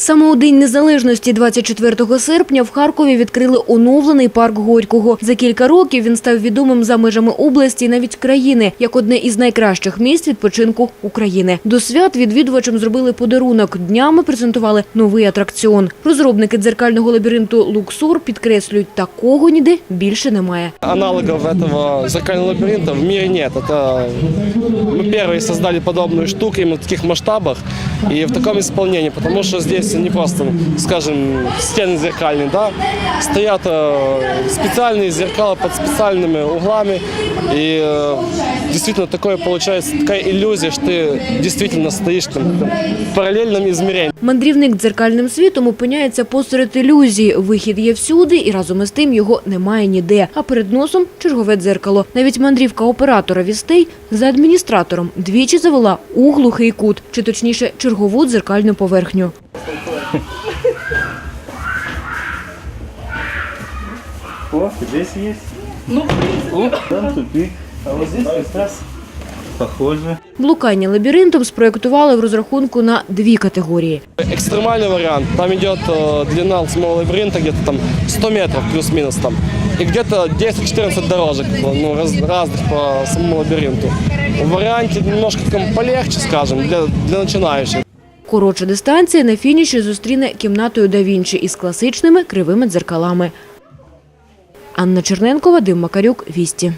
Саме у День Незалежності 24 серпня в Харкові відкрили оновлений парк Горького. За кілька років він став відомим за межами області і навіть країни, як одне із найкращих місць відпочинку України. До свят відвідувачам зробили подарунок. Днями презентували новий атракціон. Розробники дзеркального лабіринту «Луксор» підкреслюють, такого ніде більше немає. Аналогов этого зеркального лабиринта в мире нет. Это мы первые создали подобную штуку именно в таких масштабах и в таком исполнении, потому что здесь не просто, скажем, стены зеркальные, да, стоят э, специальные зеркала под специальными углами, и э, действительно такое получается такая иллюзия, что ты действительно стоишь там, там, в параллельном измерении. Мандрівник дзеркальним світом опиняється посеред ілюзії. Вихід є всюди, і разом із тим його немає ніде. А перед носом чергове дзеркало. Навіть мандрівка оператора вістей за адміністратором двічі завела у глухий кут, чи точніше чергову дзеркальну поверхню. О, здесь есть. Ну, О, там тупик. А вот здесь как раз похоже. Блукання лабіринтом спроєктували в розрахунку на дві категорії. Экстремальный вариант, там идет э, длина самого лабиринта где-то там 100 метров плюс-минус там. И где-то 10-14 дорожек ну, раз- разных по самому лабиринту. В варианте немножко таком полегче, скажем, для, для начинающих. Коротша дистанція на фініші зустріне кімнатою да Вінчі із класичними кривими дзеркалами. Анна Черненко, Вадим Макарюк, Вісті.